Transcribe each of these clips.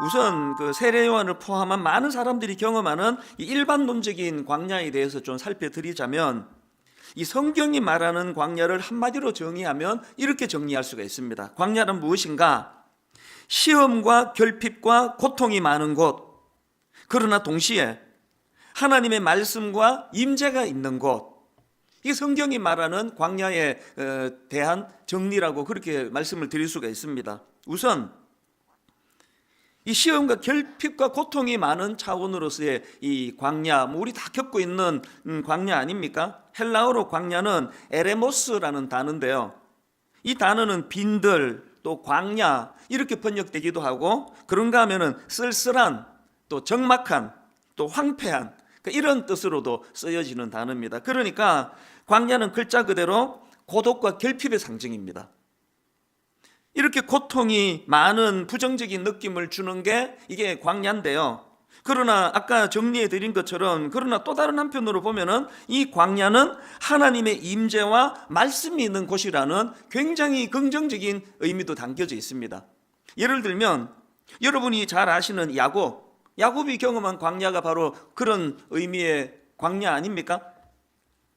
우선 그 세례 요한을 포함한 많은 사람들이 경험하는 이 일반론적인 광야에 대해서 좀 살펴드리자면 이 성경이 말하는 광야를 한마디로 정의하면 이렇게 정리할 수가 있습니다. 광야는 무엇인가? 시험과 결핍과 고통이 많은 곳. 그러나 동시에 하나님의 말씀과 임재가 있는 곳. 이게 성경이 말하는 광야에 어, 대한 정리라고 그렇게 말씀을 드릴 수가 있습니다. 우선 이 시험과 결핍과 고통이 많은 차원으로서의 이 광야, 뭐 우리 다 겪고 있는 음, 광야 아닙니까? 헬라어로 광야는 에레모스라는 단어인데요. 이 단어는 빈들 또 광야 이렇게 번역되기도 하고 그런가 하면은 쓸쓸한 또 적막한 또 황폐한 그러니까 이런 뜻으로도 쓰여지는 단어입니다. 그러니까 광야는 글자 그대로 고독과 결핍의 상징입니다. 이렇게 고통이 많은 부정적인 느낌을 주는 게 이게 광야인데요. 그러나 아까 정리해 드린 것처럼 그러나 또 다른 한편으로 보면은 이 광야는 하나님의 임재와 말씀이 있는 곳이라는 굉장히 긍정적인 의미도 담겨져 있습니다. 예를 들면 여러분이 잘 아시는 야곱, 야곱이 경험한 광야가 바로 그런 의미의 광야 아닙니까?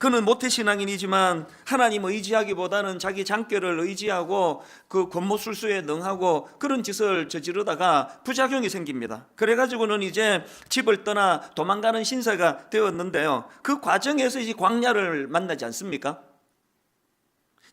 그는 모태신앙인이지만 하나님 의지하기보다는 자기 장결을 의지하고 그 권모술수에 능하고 그런 짓을 저지르다가 부작용이 생깁니다. 그래가지고는 이제 집을 떠나 도망가는 신사가 되었는데요. 그 과정에서 이제 광야를 만나지 않습니까?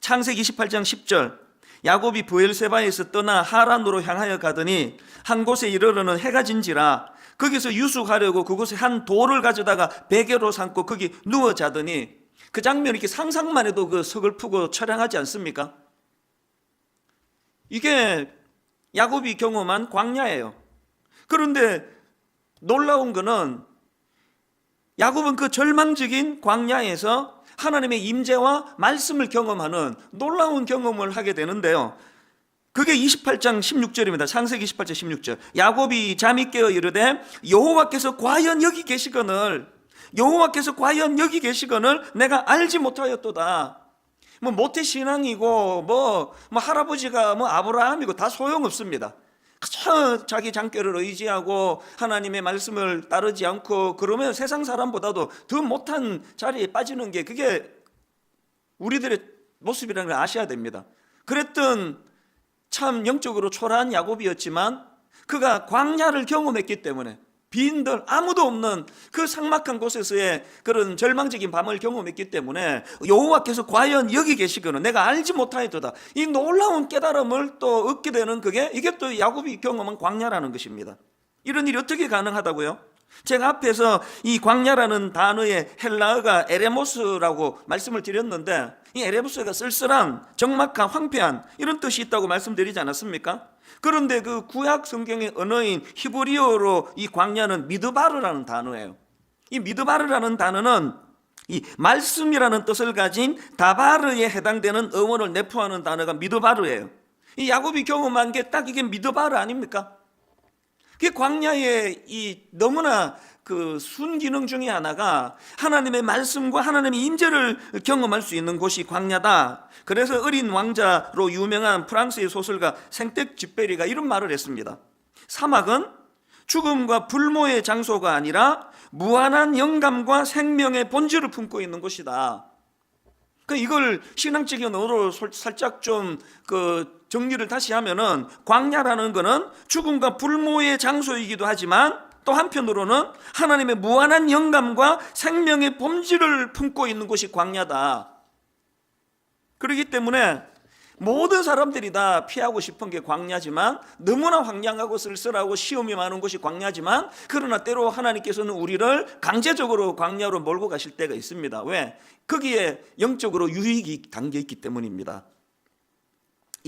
창세기 28장 10절 야곱이 부엘세바에서 떠나 하란으로 향하여 가더니 한 곳에 이르러는 해가 진지라 거기서 유숙하려고 그곳에 한 돌을 가져다가 베개로 삼고 거기 누워 자더니 그 장면 이렇게 상상만 해도 그 서글프고 처량하지 않습니까? 이게 야곱이 경험한 광야예요. 그런데 놀라운 거는 야곱은 그 절망적인 광야에서 하나님의 임재와 말씀을 경험하는 놀라운 경험을 하게 되는데요. 그게 28장 16절입니다. 창세기 28장 16절. 야곱이 잠이 깨어 이르되 여호와께서 과연 여기 계시거늘 여호와께서 과연 여기 계시거늘 내가 알지 못하였도다. 뭐 모태 신앙이고 뭐, 뭐 할아버지가 뭐 아브라함이고 다 소용없습니다. 자기 장결을 의지하고 하나님의 말씀을 따르지 않고 그러면 세상 사람보다도 더 못한 자리에 빠지는 게 그게 우리들의 모습이라는 걸 아셔야 됩니다. 그랬던 참 영적으로 초라한 야곱이었지만 그가 광야를 경험했기 때문에 빈들 아무도 없는 그 삭막한 곳에서의 그런 절망적인 밤을 경험했기 때문에 여호와께서 과연 여기 계시거는 내가 알지 못하였도다 이 놀라운 깨달음을 또 얻게 되는 그게 이게 또 야곱이 경험한 광야라는 것입니다 이런 일이 어떻게 가능하다고요? 제가 앞에서 이 광야라는 단어의 헬라어가 에레모스라고 말씀을 드렸는데 이 에레모스가 쓸쓸한, 적막한, 황폐한 이런 뜻이 있다고 말씀드리지 않았습니까? 그런데 그 구약 성경의 언어인 히브리어로 이 광야는 미드바르라는 단어예요. 이 미드바르라는 단어는 이 말씀이라는 뜻을 가진 다바르에 해당되는 어원을 내포하는 단어가 미드바르예요. 이 야곱이 경험한 게 딱 이게 미드바르 아닙니까? 그 광야의 이 너무나 그 순기능 중에 하나가 하나님의 말씀과 하나님의 임재를 경험할 수 있는 곳이 광야다. 그래서 어린 왕자로 유명한 프랑스의 소설가 생텍 집베리가 이런 말을 했습니다. 사막은 죽음과 불모의 장소가 아니라 무한한 영감과 생명의 본질을 품고 있는 곳이다. 그 이걸 신앙적인 언어로 살짝 좀 그 정리를 다시 하면은 광야라는 거는 죽음과 불모의 장소이기도 하지만 또 한편으로는 하나님의 무한한 영감과 생명의 본질을 품고 있는 곳이 광야다. 그렇기 때문에 모든 사람들이 다 피하고 싶은 게 광야지만 너무나 황량하고 쓸쓸하고 시험이 많은 곳이 광야지만 그러나 때로 하나님께서는 우리를 강제적으로 광야로 몰고 가실 때가 있습니다. 왜? 거기에 영적으로 유익이 담겨 있기 때문입니다.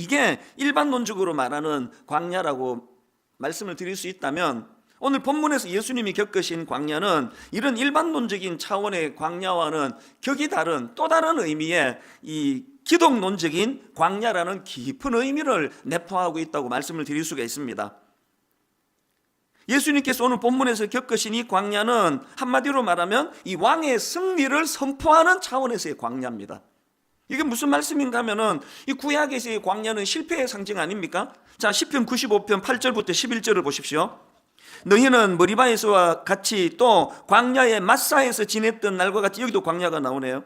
이게 일반론적으로 말하는 광야라고 말씀을 드릴 수 있다면 오늘 본문에서 예수님이 겪으신 광야는 이런 일반론적인 차원의 광야와는 격이 다른 또 다른 의미의 이 기독론적인 광야라는 깊은 의미를 내포하고 있다고 말씀을 드릴 수가 있습니다. 예수님께서 오늘 본문에서 겪으신 이 광야는 한마디로 말하면 이 왕의 승리를 선포하는 차원에서의 광야입니다. 이게 무슨 말씀인가 하면은 이 구약에서의 광야는 실패의 상징 아닙니까? 자, 10편 95편 8절부터 11절을 보십시오. 너희는 머리바에서와 같이 또 광야의 마사에서 지냈던 날과 같이 여기도 광야가 나오네요.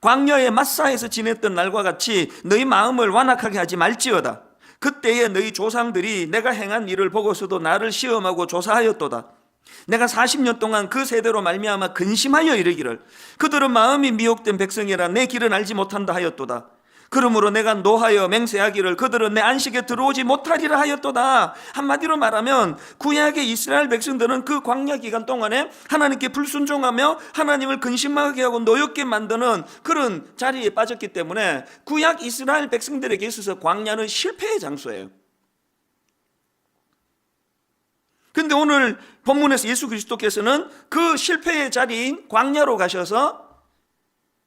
광야의 마사에서 지냈던 날과 같이 너희 마음을 완악하게 하지 말지어다. 그때에 너희 조상들이 내가 행한 일을 보고서도 나를 시험하고 조사하였도다. 내가 40년 동안 그 세대로 말미암아 근심하여 이르기를 그들은 마음이 미혹된 백성이라 내 길은 알지 못한다 하였도다. 그러므로 내가 노하여 맹세하기를 그들은 내 안식에 들어오지 못하리라 하였도다. 한마디로 말하면 구약의 이스라엘 백성들은 그 광야 기간 동안에 하나님께 불순종하며 하나님을 근심하게 하고 노엽게 만드는 그런 자리에 빠졌기 때문에 구약 이스라엘 백성들에게 있어서 광야는 실패의 장소예요. 근데 오늘 본문에서 예수 그리스도께서는 그 실패의 자리인 광야로 가셔서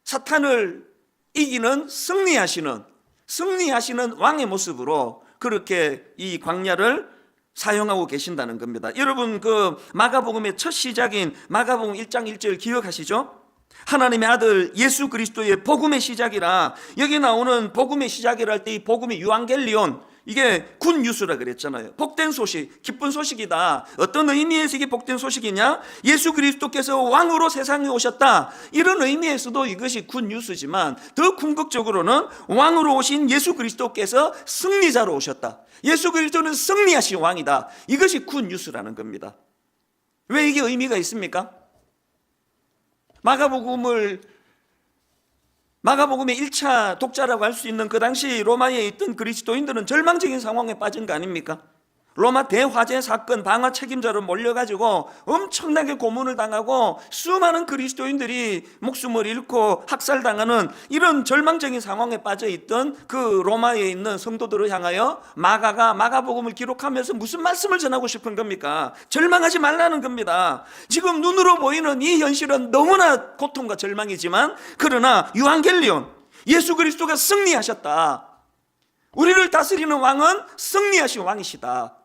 사탄을 이기는 승리하시는 승리하시는 왕의 모습으로 그렇게 이 광야를 사용하고 계신다는 겁니다. 여러분 그 마가복음의 첫 시작인 마가복음 1장 1절 기억하시죠? 하나님의 아들 예수 그리스도의 복음의 시작이라 여기 나오는 복음의 시작이라 할 때 이 복음의 유앙겔리온 이게 굿 뉴스라 그랬잖아요. 복된 소식, 기쁜 소식이다. 어떤 의미에서 이게 복된 소식이냐? 예수 그리스도께서 왕으로 세상에 오셨다. 이런 의미에서도 이것이 굿 뉴스지만 더 궁극적으로는 왕으로 오신 예수 그리스도께서 승리자로 오셨다. 예수 그리스도는 승리하신 왕이다. 이것이 굿 뉴스라는 겁니다. 왜 이게 의미가 있습니까? 마가복음을 마가복음의 1차 독자라고 할 수 있는 그 당시 로마에 있던 그리스도인들은 절망적인 상황에 빠진 거 아닙니까? 로마 대화재 사건 방화 책임자로 몰려가지고 엄청나게 고문을 당하고 수많은 그리스도인들이 목숨을 잃고 학살당하는 이런 절망적인 상황에 빠져 있던 그 로마에 있는 성도들을 향하여 마가가 마가복음을 기록하면서 무슨 말씀을 전하고 싶은 겁니까? 절망하지 말라는 겁니다. 지금 눈으로 보이는 이 현실은 너무나 고통과 절망이지만 그러나 유한겔리온 예수 그리스도가 승리하셨다. 우리를 다스리는 왕은 승리하신 왕이시다.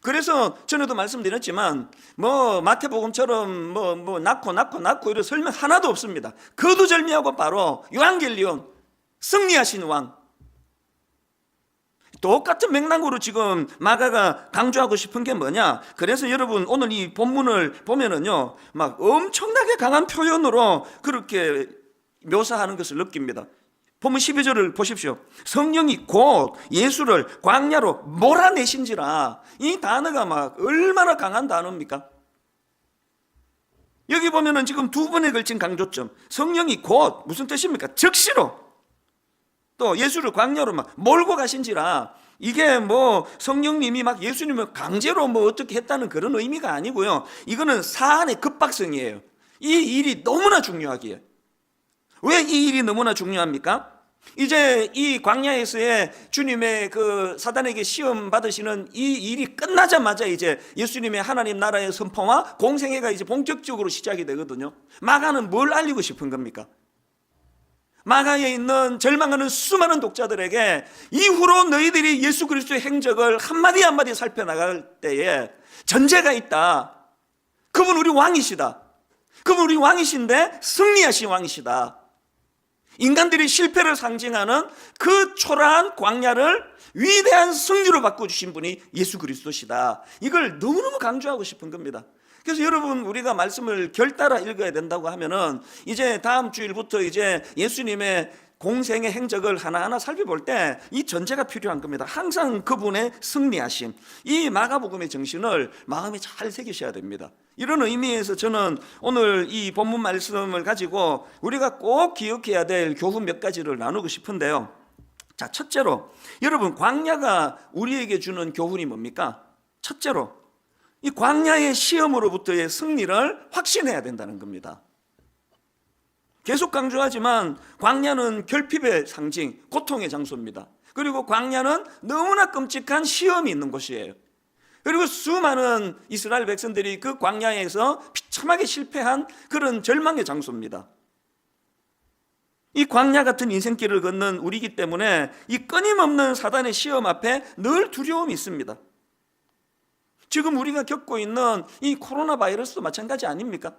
그래서 전에도 말씀드렸지만 뭐 마태복음처럼 뭐뭐 낳고 낳고 낳고 이런 설명 하나도 없습니다. 거두절미하고 바로 요한겔리온 승리하신 왕. 똑같은 맥락으로 지금 마가가 강조하고 싶은 게 뭐냐? 그래서 여러분 오늘 이 본문을 보면은요, 막 엄청나게 강한 표현으로 그렇게 묘사하는 것을 느낍니다. 보면 12절을 보십시오. 성령이 곧 예수를 광야로 몰아내신지라. 이 단어가 막 얼마나 강한 단어입니까? 여기 보면은 지금 두 번에 걸친 강조점. 성령이 곧 무슨 뜻입니까? 즉시로. 또 예수를 광야로 막 몰고 가신지라. 이게 뭐 성령님이 막 예수님을 강제로 뭐 어떻게 했다는 그런 의미가 아니고요. 이거는 사안의 급박성이에요. 이 일이 너무나 중요하기에. 왜 이 일이 너무나 중요합니까? 이제 이 광야에서의 주님의 그 사단에게 시험 받으시는 이 일이 끝나자마자 이제 예수님의 하나님 나라의 선포와 공생애가 이제 본격적으로 시작이 되거든요. 마가는 뭘 알리고 싶은 겁니까? 마가에 있는 절망하는 수많은 독자들에게 이후로 너희들이 예수 그리스도의 행적을 한마디 한마디 살펴나갈 때에 전제가 있다. 그분 우리 왕이시다. 그분 우리 왕이신데 승리하신 왕이시다. 인간들이 실패를 상징하는 그 초라한 광야를 위대한 승리로 바꿔주신 분이 예수 그리스도시다. 이걸 너무너무 강조하고 싶은 겁니다. 그래서 여러분 우리가 말씀을 결따라 읽어야 된다고 하면은 이제 다음 주일부터 이제 예수님의 공생의 행적을 하나하나 살펴볼 때 이 전제가 필요한 겁니다. 항상 그분의 승리하심, 이 마가복음의 정신을 마음에 잘 새기셔야 됩니다. 이런 의미에서 저는 오늘 이 본문 말씀을 가지고 우리가 꼭 기억해야 될 교훈 몇 가지를 나누고 싶은데요. 자, 첫째로 여러분 광야가 우리에게 주는 교훈이 뭡니까? 첫째로 이 광야의 시험으로부터의 승리를 확신해야 된다는 겁니다. 계속 강조하지만 광야는 결핍의 상징, 고통의 장소입니다. 그리고 광야는 너무나 끔찍한 시험이 있는 곳이에요. 그리고 수많은 이스라엘 백성들이 그 광야에서 비참하게 실패한 그런 절망의 장소입니다. 이 광야 같은 인생길을 걷는 우리기 때문에 이 끊임없는 사단의 시험 앞에 늘 두려움이 있습니다. 지금 우리가 겪고 있는 이 코로나 바이러스도 마찬가지 아닙니까?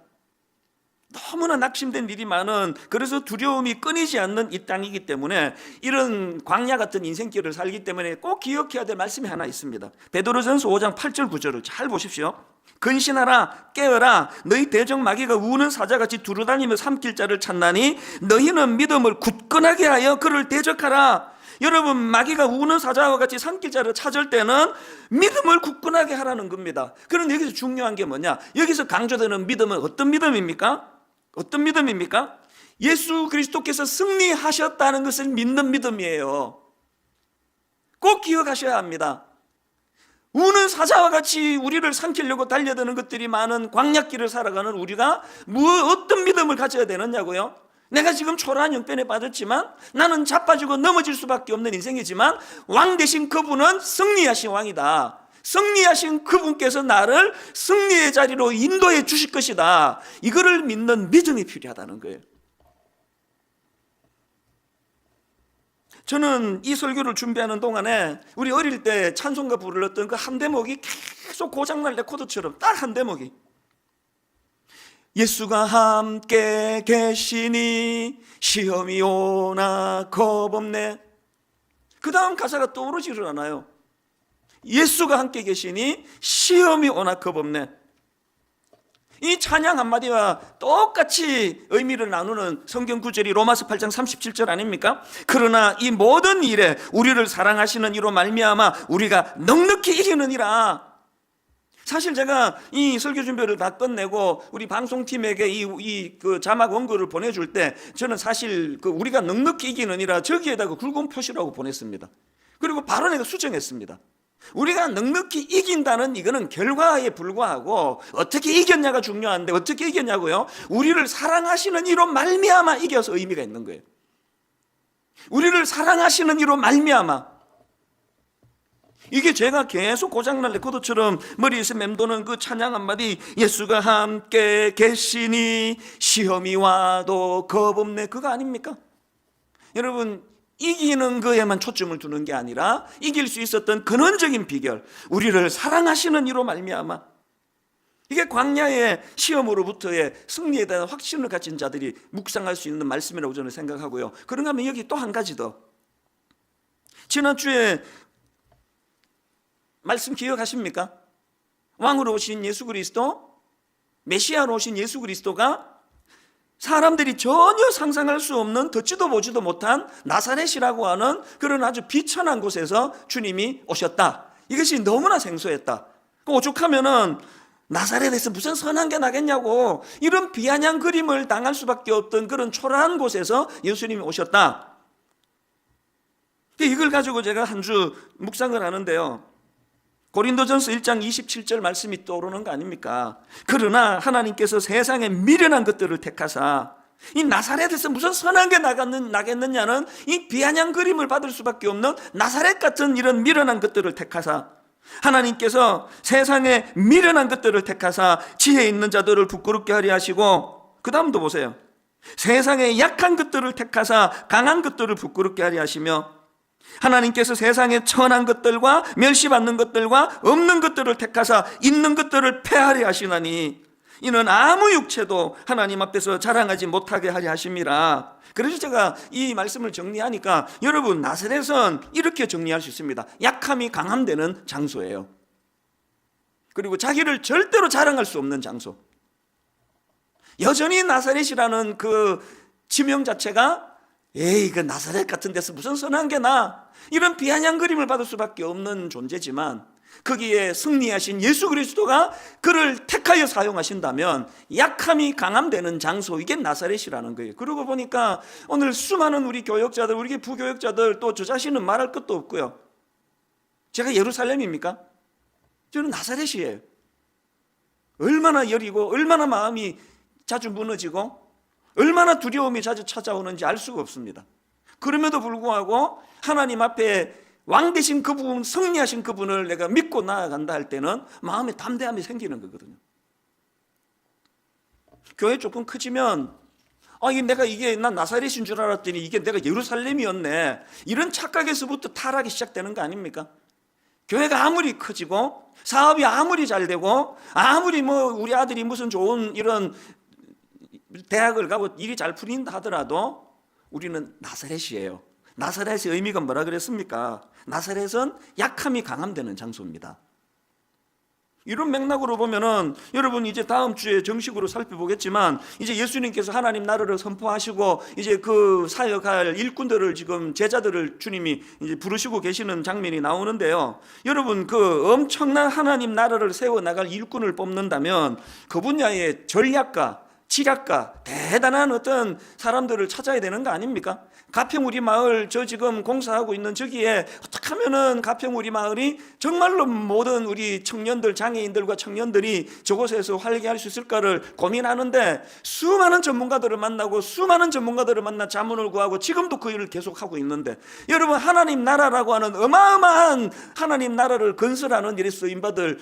너무나 낙심된 일이 많은 그래서 두려움이 끊이지 않는 이 땅이기 때문에 이런 광야 같은 인생길을 살기 때문에 꼭 기억해야 될 말씀이 하나 있습니다. 베드로전서 5장 8절 9절을 잘 보십시오. 근신하라 깨어라 너희 대적 마귀가 우는 사자같이 두루다니며 삼킬 자를 찾나니 너희는 믿음을 굳건하게 하여 그를 대적하라 여러분 마귀가 우는 사자와 같이 삼킬 자를 찾을 때는 믿음을 굳건하게 하라는 겁니다 그런데 여기서 중요한 게 뭐냐 여기서 강조되는 믿음은 어떤 믿음입니까? 어떤 믿음입니까? 예수 그리스도께서 승리하셨다는 것을 믿는 믿음이에요 꼭 기억하셔야 합니다 우는 사자와 같이 우리를 삼키려고 달려드는 것들이 많은 광약길을 살아가는 우리가 뭐 어떤 믿음을 가져야 되느냐고요? 내가 지금 초라한 형편에 빠졌지만 나는 자빠지고 넘어질 수밖에 없는 인생이지만 왕 대신 그분은 승리하신 왕이다. 승리하신 그분께서 나를 승리의 자리로 인도해 주실 것이다. 이거를 믿는 믿음이 필요하다는 거예요. 저는 이 설교를 준비하는 동안에 우리 어릴 때 찬송가 불렀던 그 한 대목이 계속 고장날 레코드처럼 딱 한 대목이 예수가 함께 계시니 시험이 오나 겁 없네 그 다음 가사가 떠오르지를 않아요 예수가 함께 계시니 시험이 오나 겁없네 이 찬양 한마디와 똑같이 의미를 나누는 성경 구절이 로마서 8장 37절 아닙니까? 그러나 이 모든 일에 우리를 사랑하시는 이로 말미암아 우리가 넉넉히 이기느니라. 사실 제가 이 설교 준비를 다 끝내고 우리 방송팀에게 이 이 그 자막 원고를 보내줄 때 저는 사실 그 우리가 넉넉히 이기느니라 저기에다가 굵은 표시라고 보냈습니다. 그리고 바로 내가 수정했습니다. 우리가 넉넉히 이긴다는 이거는 결과에 불과하고 어떻게 이겼냐가 중요한데 어떻게 이겼냐고요? 우리를 사랑하시는 이로 말미암아 이겨서 의미가 있는 거예요. 우리를 사랑하시는 이로 말미암아 이게 제가 계속 고장날 레코드처럼 머리에서 맴도는 그 찬양 한마디 예수가 함께 계시니 시험이 와도 겁 없네 그거 아닙니까? 여러분 이기는 거에만 초점을 두는 게 아니라 이길 수 있었던 근원적인 비결 우리를 사랑하시는 이로 말미암아 이게 광야의 시험으로부터의 승리에 대한 확신을 가진 자들이 묵상할 수 있는 말씀이라고 저는 생각하고요 그런가 하면 여기 또 한 가지 더 지난주에 말씀 기억하십니까? 왕으로 오신 예수 그리스도 메시아로 오신 예수 그리스도가 사람들이 전혀 상상할 수 없는 듣지도 보지도 못한 나사렛이라고 하는 그런 아주 비천한 곳에서 주님이 오셨다. 이것이 너무나 생소했다. 그 오죽하면은 나사렛에서 무슨 선한 게 나겠냐고 이런 비아냥 그림을 당할 수밖에 없던 그런 초라한 곳에서 예수님이 오셨다. 이걸 가지고 제가 한 주 묵상을 하는데요. 고린도전서 1장 27절 말씀이 떠오르는 거 아닙니까? 그러나 하나님께서 세상에 미련한 것들을 택하사 이 나사렛에서 무슨 선한 게 나겠는, 나겠느냐는 이 비아냥 그림을 받을 수밖에 없는 나사렛 같은 이런 미련한 것들을 택하사 하나님께서 세상에 미련한 것들을 택하사 지혜 있는 자들을 부끄럽게 하려 하시고 그 다음도 보세요. 세상에 약한 것들을 택하사 강한 것들을 부끄럽게 하려 하시며 하나님께서 세상에 천한 것들과 멸시받는 것들과 없는 것들을 택하사 있는 것들을 폐하려 하시나니 이는 아무 육체도 하나님 앞에서 자랑하지 못하게 하려 하심이라. 그래서 제가 이 말씀을 정리하니까 여러분 나사렛은 이렇게 정리할 수 있습니다. 약함이 강함되는 장소예요. 그리고 자기를 절대로 자랑할 수 없는 장소. 여전히 나사렛이라는 그 지명 자체가 에이 그 나사렛 같은 데서 무슨 선한 게 나? 이런 비아냥 그림을 받을 수밖에 없는 존재지만 거기에 승리하신 예수 그리스도가 그를 택하여 사용하신다면 약함이 강함되는 장소 이게 나사렛이라는 거예요. 그러고 보니까 오늘 수많은 우리 교역자들, 우리 부교역자들 또 저 자신은 말할 것도 없고요. 제가 예루살렘입니까? 저는 나사렛이에요. 얼마나 여리고 얼마나 마음이 자주 무너지고 얼마나 두려움이 자주 찾아오는지 알 수가 없습니다. 그럼에도 불구하고 하나님 앞에 왕 되신 그분, 승리하신 그분을 내가 믿고 나아간다 할 때는 마음에 담대함이 생기는 거거든요. 교회 조금 커지면 아, 이 내가 이게 난 나사렛인 줄 알았더니 이게 내가 예루살렘이었네. 이런 착각에서부터 타락이 시작되는 거 아닙니까? 교회가 아무리 커지고 사업이 아무리 잘 되고 아무리 뭐 우리 아들이 무슨 좋은 이런 대학을 가고 일이 잘 풀린다 하더라도 우리는 나사렛이에요. 나사렛의 의미가 뭐라 그랬습니까? 나사렛은 약함이 강함되는 장소입니다. 이런 맥락으로 보면은 여러분 이제 다음 주에 정식으로 살펴보겠지만 이제 예수님께서 하나님 나라를 선포하시고 이제 그 사역할 일꾼들을 지금 제자들을 주님이 이제 부르시고 계시는 장면이 나오는데요. 여러분 그 엄청난 하나님 나라를 세워 나갈 일꾼을 뽑는다면 그 분야의 전략가 지략가 대단한 어떤 사람들을 찾아야 되는 거 아닙니까? 가평 우리 마을 저 지금 공사하고 있는 저기에 어떻게 하면은 가평 우리 마을이 정말로 모든 우리 청년들 장애인들과 청년들이 저곳에서 활기할 수 있을까를 고민하는데 수많은 전문가들을 만나고 수많은 전문가들을 만나 자문을 구하고 지금도 그 일을 계속하고 있는데 여러분 하나님 나라라고 하는 어마어마한 하나님 나라를 건설하는 일에 쓰임 받을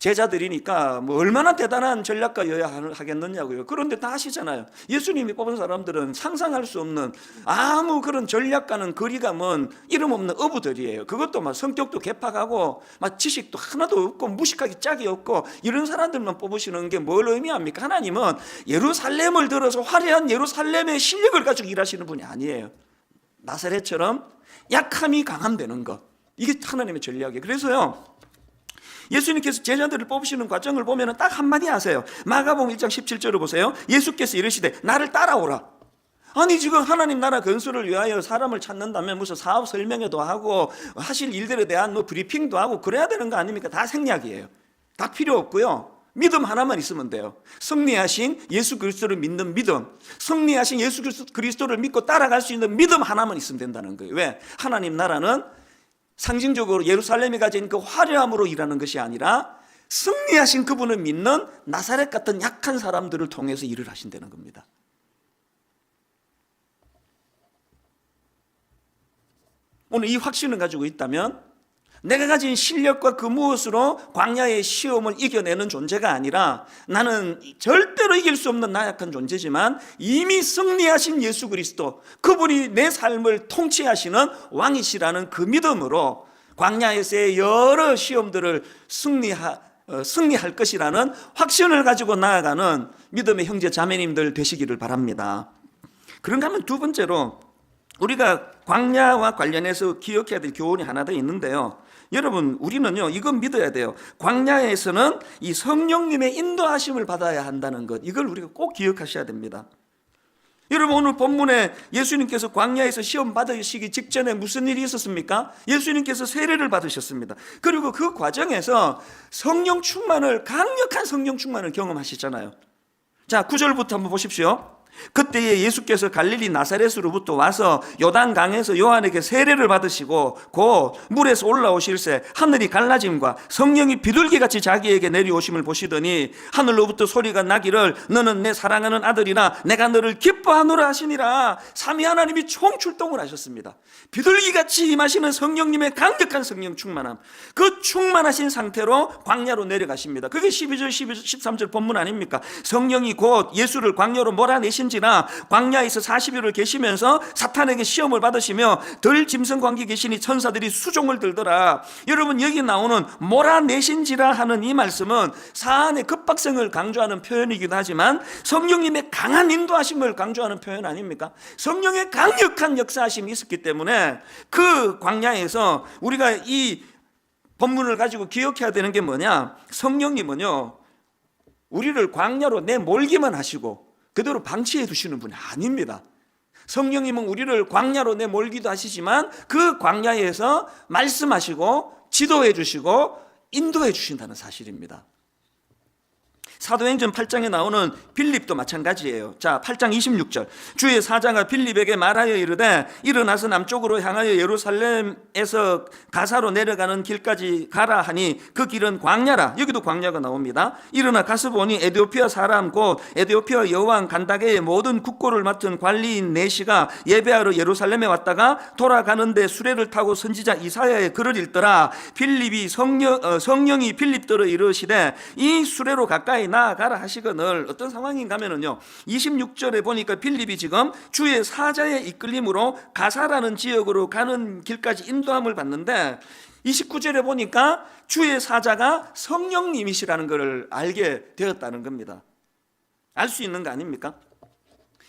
제자들이니까 뭐 얼마나 대단한 전략가여야 하겠느냐고요. 그런데 다 아시잖아요. 예수님이 뽑은 사람들은 상상할 수 없는 아무 그런 전략가는 거리가 먼 이름 없는 어부들이에요. 그것도 막 성격도 개팍하고 막 지식도 하나도 없고 무식하기 짝이 없고 이런 사람들만 뽑으시는 게 뭘 의미합니까? 하나님은 예루살렘을 들어서 화려한 예루살렘의 실력을 가지고 일하시는 분이 아니에요. 나사렛처럼 약함이 강함되는 것. 이게 하나님의 전략이에요. 그래서요. 예수님께서 제자들을 뽑으시는 과정을 보면 딱 한마디 하세요. 마가복음 1장 17절을 보세요. 예수께서 이르시되 나를 따라오라. 아니 지금 하나님 나라 건설을 위하여 사람을 찾는다면 무슨 사업 설명회도 하고 하실 일들에 대한 뭐 브리핑도 하고 그래야 되는 거 아닙니까? 다 생략이에요. 다 필요 없고요. 믿음 하나만 있으면 돼요. 승리하신 예수 그리스도를 믿는 믿음, 승리하신 예수 그리스도를 믿고 따라갈 수 있는 믿음 하나만 있으면 된다는 거예요. 왜? 하나님 나라는 상징적으로 예루살렘이 가진 그 화려함으로 일하는 것이 아니라 승리하신 그분을 믿는 나사렛 같은 약한 사람들을 통해서 일을 하신다는 겁니다. 오늘 이 확신을 가지고 있다면 내가 가진 실력과 그 무엇으로 광야의 시험을 이겨내는 존재가 아니라 나는 절대로 이길 수 없는 나약한 존재지만 이미 승리하신 예수 그리스도 그분이 내 삶을 통치하시는 왕이시라는 그 믿음으로 광야에서의 여러 시험들을 승리하, 어, 승리할 것이라는 확신을 가지고 나아가는 믿음의 형제 자매님들 되시기를 바랍니다. 그런가 하면 두 번째로 우리가 광야와 관련해서 기억해야 될 교훈이 하나 더 있는데요. 여러분, 우리는요, 이건 믿어야 돼요. 광야에서는 이 성령님의 인도하심을 받아야 한다는 것, 이걸 우리가 꼭 기억하셔야 됩니다. 여러분, 오늘 본문에 예수님께서 광야에서 시험 받으시기 직전에 무슨 일이 있었습니까? 예수님께서 세례를 받으셨습니다. 그리고 그 과정에서 성령 충만을, 강력한 성령 충만을 경험하시잖아요. 자, 9절부터 한번 보십시오. 그때에 예수께서 갈릴리 나사렛으로부터 와서 요단 강에서 요한에게 세례를 받으시고 곧 물에서 올라오실새 하늘이 갈라짐과 성령이 비둘기 같이 자기에게 내려오심을 보시더니 하늘로부터 소리가 나기를 너는 내 사랑하는 아들이나 내가 너를 기뻐하노라 하시니라. 삼위 하나님이 총 출동을 하셨습니다. 비둘기 같이 임하시는 성령님의 강력한 성령 충만함. 그 충만하신 상태로 광야로 내려가십니다. 그게 12절 12절 13절 본문 아닙니까? 성령이 곧 예수를 광야로 몰아내 신 지나 광야에서 40일을 계시면서 사탄에게 시험을 받으시며 덜 짐승 관계 계시니 천사들이 수종을 들더라. 여러분 여기 나오는 몰아내신지라 하는 이 말씀은 사안의 급박성을 강조하는 표현이기도 하지만 성령님의 강한 인도하심을 강조하는 표현 아닙니까? 성령의 강력한 역사하심이 있었기 때문에 그 광야에서 우리가 이 본문을 가지고 기억해야 되는 게 뭐냐? 성령님은요. 우리를 광야로 내몰기만 하시고 그대로 방치해 두시는 분이 아닙니다. 성령님은 우리를 광야로 내몰기도 하시지만 그 광야에서 말씀하시고 지도해 주시고 인도해 주신다는 사실입니다. 사도행전 8장에 나오는 빌립도 마찬가지예요. 자, 8장 26절. 주의 사자가 빌립에게 말하여 이르되 일어나서 남쪽으로 향하여 예루살렘에서 가사로 내려가는 길까지 가라 하니 그 길은 광야라. 여기도 광야가 나옵니다. 일어나 가서 보니 에디오피아 사람 곧 에디오피아 여왕 간다게의 모든 국고를 맡은 관리인 네시가 예배하러 예루살렘에 왔다가 돌아가는데 수레를 타고 선지자 이사야의 글을 읽더라. 빌립이 성령, 어, 성령이 빌립더러 이르시되 이 수레로 가까이 나아가라 하시거늘 어떤 상황인가 하면은요 26절에 보니까 빌립이 지금 주의 사자의 이끌림으로 가사라는 지역으로 가는 길까지 인도함을 받는데 29절에 보니까 주의 사자가 성령님이시라는 것을 알게 되었다는 겁니다 알 수 있는 거 아닙니까?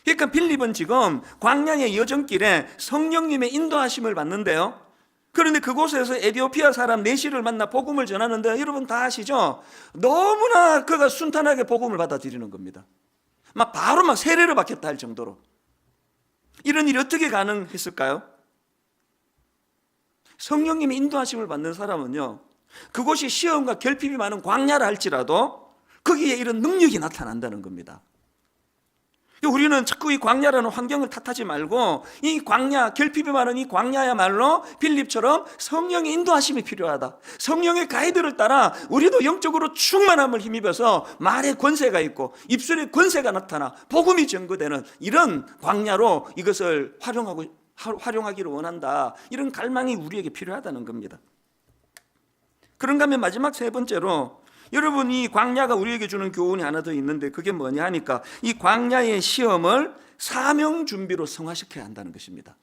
그러니까 빌립은 지금 광야의 여정길에 성령님의 인도하심을 받는데요. 그런데 그곳에서 에디오피아 사람 네시를 만나 복음을 전하는데 여러분 다 아시죠? 너무나 그가 순탄하게 복음을 받아들이는 겁니다. 막 바로 막 세례를 받겠다 할 정도로. 이런 일이 어떻게 가능했을까요? 성령님의 인도하심을 받는 사람은요, 그곳이 시험과 결핍이 많은 광야라 할지라도 거기에 이런 능력이 나타난다는 겁니다. 우리는 자꾸 이 광야라는 환경을 탓하지 말고 이 광야, 결핍이 많은 이 광야야말로 빌립처럼 성령의 인도하심이 필요하다. 성령의 가이드를 따라 우리도 영적으로 충만함을 힘입어서 말에 권세가 있고 입술에 권세가 나타나 복음이 증거되는 이런 광야로 이것을 활용하고 활용하기를 원한다. 이런 갈망이 우리에게 필요하다는 겁니다. 그런가 하면 마지막 세 번째로 여러분 이 광야가 우리에게 주는 교훈이 하나 더 있는데 그게 뭐냐 하니까 이 광야의 시험을 사명 준비로 성화시켜야 한다는 것입니다.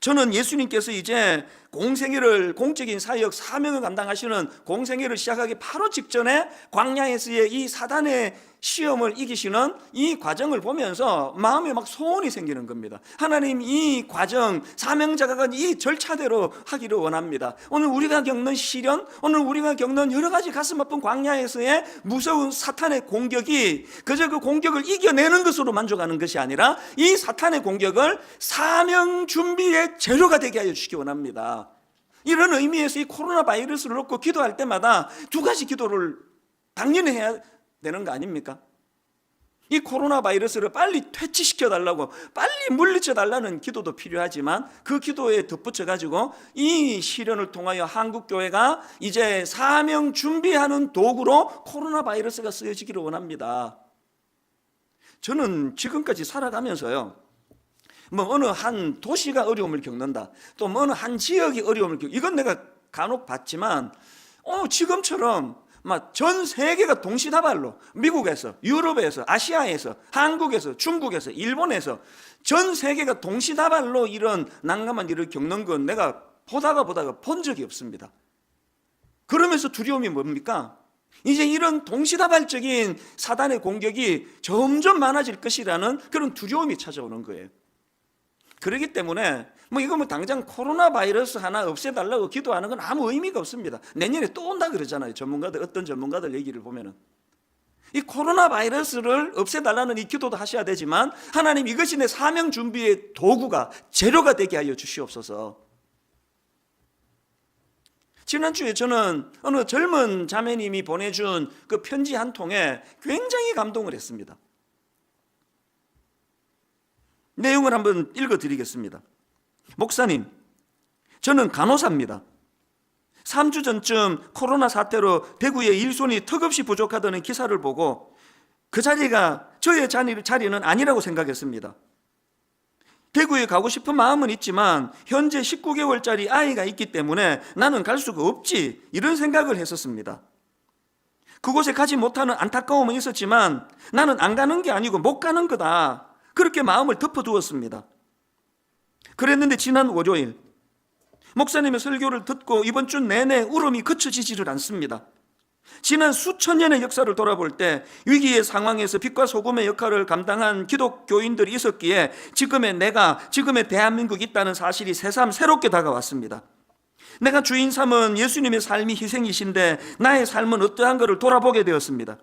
저는 예수님께서 이제 공생애를 공적인 사역 사명을 감당하시는 공생애를 시작하기 바로 직전에 광야에서의 이 사단의 시험을 이기시는 이 과정을 보면서 마음에 막 소원이 생기는 겁니다. 하나님 이 과정 사명자가 이 절차대로 하기를 원합니다. 오늘 우리가 겪는 시련, 오늘 우리가 겪는 여러 가지 가슴 아픈 광야에서의 무서운 사탄의 공격이 그저 그 공격을 이겨내는 것으로 만족하는 것이 아니라 이 사탄의 공격을 사명 준비의 재료가 되게 하여 주시기 원합니다. 이런 의미에서 이 코로나 바이러스를 놓고 기도할 때마다 두 가지 기도를 당연히 해야 되는 거 아닙니까? 이 코로나 바이러스를 빨리 퇴치시켜 달라고 빨리 물리쳐 달라는 기도도 필요하지만 그 기도에 덧붙여 가지고 이 시련을 통하여 한국 교회가 이제 사명 준비하는 도구로 코로나 바이러스가 쓰여지기를 원합니다. 저는 지금까지 살아가면서요. 뭐 어느 한 도시가 어려움을 겪는다. 또뭐 어느 한 지역이 어려움을 겪. 이건 내가 간혹 봤지만 어 지금처럼 막전 세계가 동시다발로 미국에서 유럽에서 아시아에서 한국에서 중국에서 일본에서 전 세계가 동시다발로 이런 난감한 일을 겪는 건 내가 보다가 보다가 본 적이 없습니다. 그러면서 두려움이 뭡니까? 이제 이런 동시다발적인 사단의 공격이 점점 많아질 것이라는 그런 두려움이 찾아오는 거예요. 그렇기 때문에 뭐 이거 뭐 당장 코로나 바이러스 하나 없애달라고 기도하는 건 아무 의미가 없습니다. 내년에 또 온다 그러잖아요. 전문가들 어떤 전문가들 얘기를 보면은 이 코로나 바이러스를 없애달라는 이 기도도 하셔야 되지만 하나님 이것이 내 사명 준비의 도구가 재료가 되게 하여 주시옵소서. 지난주에 저는 어느 젊은 자매님이 보내준 그 편지 한 통에 굉장히 감동을 했습니다. 내용을 한번 읽어 드리겠습니다. 목사님, 저는 간호사입니다. 3주 전쯤 코로나 사태로 대구의 일손이 턱없이 부족하다는 기사를 보고 그 자리가 저의 자리는 아니라고 생각했습니다. 대구에 가고 싶은 마음은 있지만 현재 19개월짜리 아이가 있기 때문에 나는 갈 수가 없지 이런 생각을 했었습니다. 그곳에 가지 못하는 안타까움은 있었지만 나는 안 가는 게 아니고 못 가는 거다. 그렇게 마음을 덮어두었습니다. 그랬는데 지난 월요일 목사님의 설교를 듣고 이번 주 내내 울음이 그쳐지지를 않습니다. 지난 수천 년의 역사를 돌아볼 때 위기의 상황에서 빛과 소금의 역할을 감당한 기독교인들이 있었기에 지금의 내가 지금의 대한민국이 있다는 사실이 새삼 새롭게 다가왔습니다. 내가 주인 삼은 예수님의 삶이 희생이신데 나의 삶은 어떠한 것을 돌아보게 되었습니다.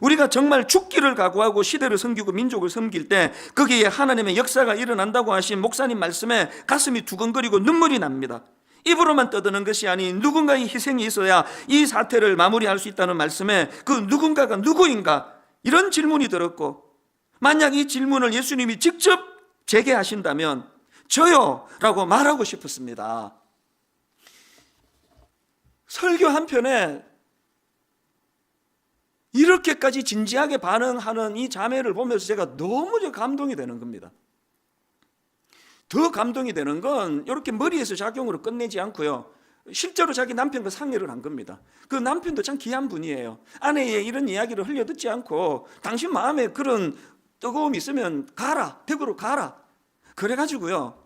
우리가 정말 죽기를 각오하고 시대를 섬기고 민족을 섬길 때 거기에 하나님의 역사가 일어난다고 하신 목사님 말씀에 가슴이 두근거리고 눈물이 납니다. 입으로만 떠드는 것이 아닌 누군가의 희생이 있어야 이 사태를 마무리할 수 있다는 말씀에 그 누군가가 누구인가 이런 질문이 들었고 만약 이 질문을 예수님이 직접 제게 하신다면 저요 라고 말하고 싶었습니다. 설교 한 편에 이렇게까지 진지하게 반응하는 이 자매를 보면서 제가 너무 감동이 되는 겁니다. 더 감동이 되는 건 이렇게 머리에서 작용으로 끝내지 않고요. 실제로 자기 남편과 상의를 한 겁니다. 그 남편도 참 귀한 분이에요. 아내의 이런 이야기를 흘려듣지 않고 당신 마음에 그런 뜨거움이 있으면 가라. 대구로 가라. 그래가지고요.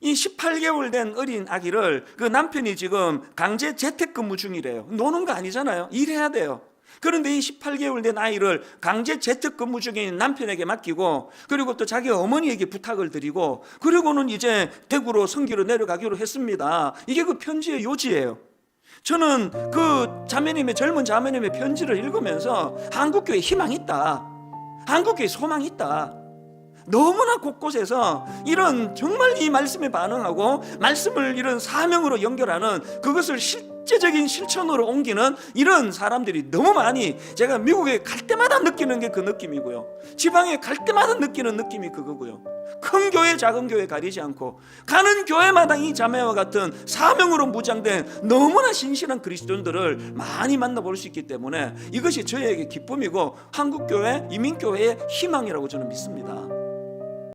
이 18개월 된 어린 아기를 그 남편이 지금 강제 재택근무 중이래요. 노는 거 아니잖아요. 일해야 돼요. 그런데 이 18개월 된 아이를 강제 재택 근무 중에 있는 남편에게 맡기고 그리고 또 자기 어머니에게 부탁을 드리고 그리고는 이제 대구로 성기로 내려가기로 했습니다. 이게 그 편지의 요지예요. 저는 그 자매님의 젊은 자매님의 편지를 읽으면서 한국교회 희망 있다. 한국교회 소망 있다. 너무나 곳곳에서 이런 정말 이 말씀에 반응하고 말씀을 이런 사명으로 연결하는 그것을 실제적인 실천으로 옮기는 이런 사람들이 너무 많이 제가 미국에 갈 때마다 느끼는 게 그 느낌이고요. 지방에 갈 때마다 느끼는 느낌이 그거고요. 큰 교회, 작은 교회 가리지 않고 가는 교회마다 이 자매와 같은 사명으로 무장된 너무나 신실한 그리스도인들을 많이 만나볼 수 있기 때문에 이것이 저에게 기쁨이고 한국 교회, 이민 교회의 희망이라고 저는 믿습니다.